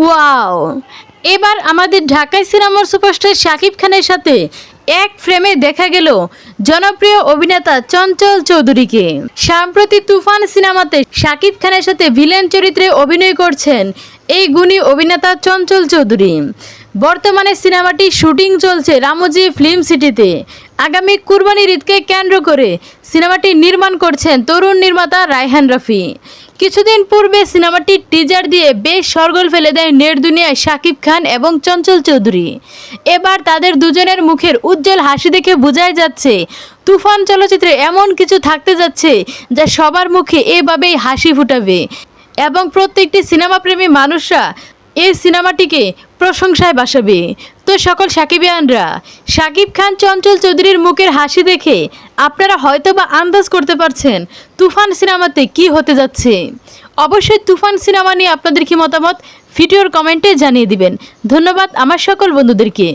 Wow. এবার আমাদের ঢাকায় সিনেমার সুপারস্টার শাকিব খানের সাথে এক ফ্রেমে দেখা গেল জনপ্রিয় অভিনেতা চঞ্চল চৌধুরীকে। সাম্প্রতি তুফান সিনেমাতে শাকিব খানের সাথে ভিলেন চরিত্রে অভিনয় করছেন এই গুণী অভিনেতা চঞ্চল চৌধুরী। বর্তমানে সিনেমাটি শুটিং চলছে রামজি ফিল্ম সিটিতে। আগামী কুরবানির ঈদকে কেন্দ্র করে সিনেমাটি নির্মাণ করছেন তরুণ নির্মাতা রায়হান রফি। কিছুদিন পূর্বে সিনেমাটির টিজার দিয়ে বেশ সরগোল ফেলে দেয় নেট দুনিয়ায় শাকিব খান এবং চঞ্চল চৌধুরী। এবার তাদের দুজনের মুখের উজ্জ্বল হাসি দেখে বোঝাই যাচ্ছে, তুফান চলচ্চিত্রে এমন কিছু থাকতে যাচ্ছে যা সবার মুখে এভাবেই হাসি ফুটাবে। এবং প্রত্যেকটি সিনেমাপ্রেমী মানুষরা এই সিনেমাটিকে প্রশংসায় বাসাবে। তো সকল সাকিবিয়ানরা, সাকিব খান চঞ্চল চৌধুরীর মুখের হাসি দেখে আপনারা হয়তো বা আন্দাজ করতে পারছেন তুফান সিনেমাতে কি হতে যাচ্ছে। অবশ্যই তুফান সিনেমা নিয়ে আপনাদের কি মতামত, ভিডিওর কমেন্টে জানিয়ে দিবেন। ধন্যবাদ আমার সকল বন্ধুদেরকে।